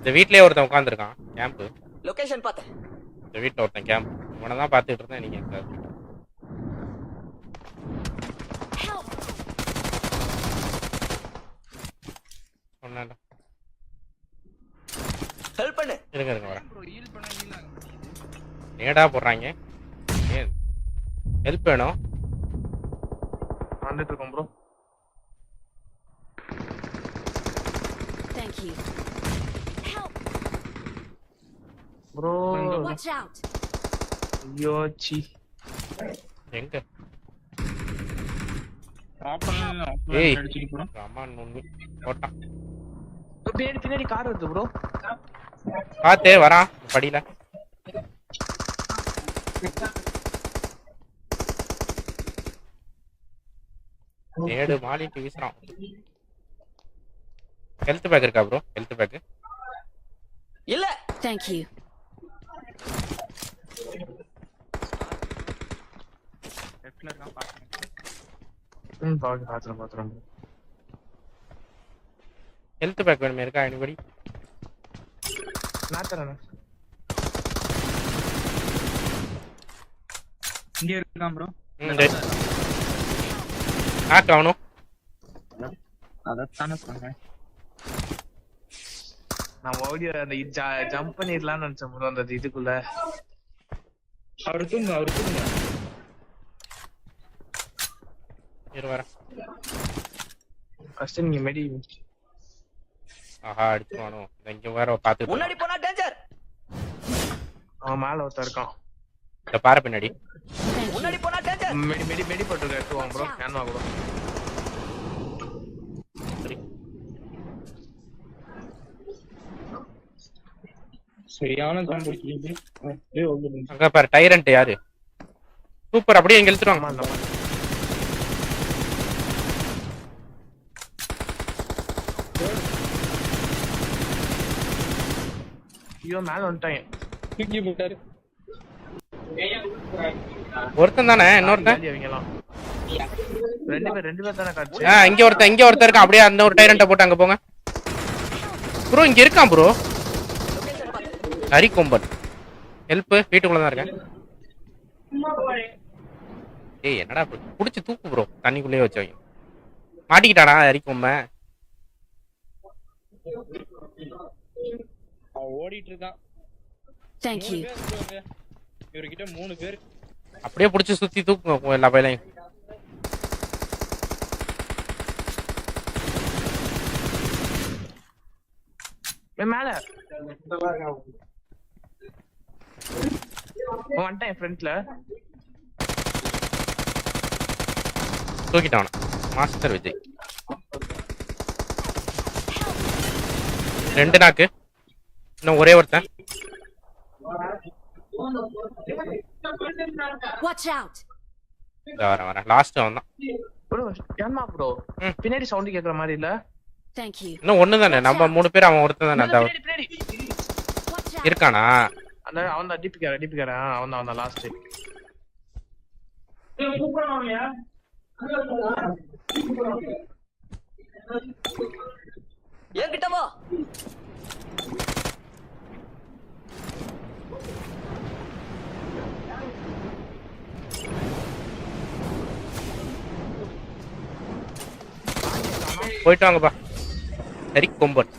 இந்த வீட்லயே ஒருத்தன் உட்காந்துருக்கான் கேம்ப் லொகேஷன் பார்த்தேன். இந்த வீட்ல ஒருத்தன் கேம்ப் இவனை தான் பார்த்துட்டு இருந்தேன் நீங்க எங்க? Help! சொன்னேன்ல. ஹெல்ப் பண்ணு. இருங்க இருங்க வரேன். ப்ரோ ஹீல் பண்ணா ஹீல் ஆக மாட்டேங்குது நேடா போடுறாங்க. ஹெல்ப் வேணும். வந்துட்டு இருக்கோம் bro Thank you. Bro Watch out! ஐயோ சி எங்க? ஆப்பன் ஏய். அடிச்சிட்டு போறோம். அம்மா நொண்ணு போட்டான். பின்னாடி பின்னாடி கார் வருது ப்ரோ பார்த்தே வரான் படியில. ஏடு மாலிட்டு வீசுறான். ஹெல்த் பேக் இருக்கா ப்ரோ ஹெல்த் பேக் இல்ல Thank you. லெஃப்ட்ல இருக்கான் பாருங்க ம் பாத்து பாத்துறேன் பாத்துறேன் ஹெல்த் பேக் வேணுமே? இருக்கா எனிபடி நான் தரேன் இங்க இருக்கான் ப்ரோ நாக் ஆகணும். அதத்தானே சொன்னேன். நான் ஓடி அந்த ஜம்ப் பண்ணிடலாம்னு நினைச்சேன் ப்ரோ அந்த இதுக்குள்ள. அவரு தூங்க அவரு தூங்க. இரு வரேன் ஃபர்ஸ்ட் நீங்க மெடி ஆஹா அடிச்சுவானோ இங்க வேற பார்த்துட்டு முன்னாடி போனா டேஞ்சர் அவன் மேல ஒருத்தன் இருக்கான் இந்த பாறை பின்னாடி. முன்னாடி போனா டேஞ்சர் மெடி மெடி மெடி போட்டு எடுத்துவாங்க ப்ரோ ஏன்னா கூட சரி சரியான ஜாம் பிடிச்சிருக்கு அங்க பாரு டைரண்ட் யாரு சூப்பர் அப்படியே ஆமா இழுத்துருவாங்க அந்த மாதிரி. ஐயோ மேல வந்துட்டாங்க தூக்கி போட்டாரு. ஒருத்தன் தானே இன்னொருத்தன்? ரெண்டு பேர் ரெண்டு பேர் தானே காட்சி ஆ இங்க ஒருத்தன் இங்க ஒருத்தன் இருக்கான். அப்படியே அந்த ஒரு டைரண்ட்டை போட்டு அங்க போங்க. ப்ரோ இங்க இருக்கான் ப்ரோ ஹரி கொம்பன் ஹெல்ப் வீட்டுக்குள்ள தான் இருக்கேன். ஏய் என்னடா? புடிச்சு தூக்கு ப்ரோ தண்ணிக்குள்ளேயே வச்சு வைங்க. மாட்டிக்கிட்டானா ஹரி கொம்பன் அவன் ஓடிட்டு இருக்கான். பேர் இருக்காங்க. இவர்கிட்ட மூணு பேர் அப்படியே புடிச்சு சுத்தி தூக்குங்க எல்லா பையலையும் மேல. வந்துட்டான் ஃப்ரண்ட்ல தூக்கிட்டான் மாஸ்டர் விஜய். ரெண்டு நாக்கு. இன்னும் ஒரே ஒருத்தன். Watch out! இதோ வரேன் வரேன். லாஸ்ட் ப்ரோ ஏமா ப்ரோ ம். பின்னாடி சவுண்ட் கேக்குற மாதிரி இல்ல? Thank you. இன்னும் ஒண்ணு தானே நம்ம மூணு பேர் அவன் ஒருத்தன் தானே. அந்த! இருக்கானா? அந்த அவன் தான் டிபிக்கார டிபிக்கார அவன் தான் அவன் தான் லாஸ்ட் என்கிட்ட வா. போயிட்டு வாங்கப்பா. ஹரி கொம்பன்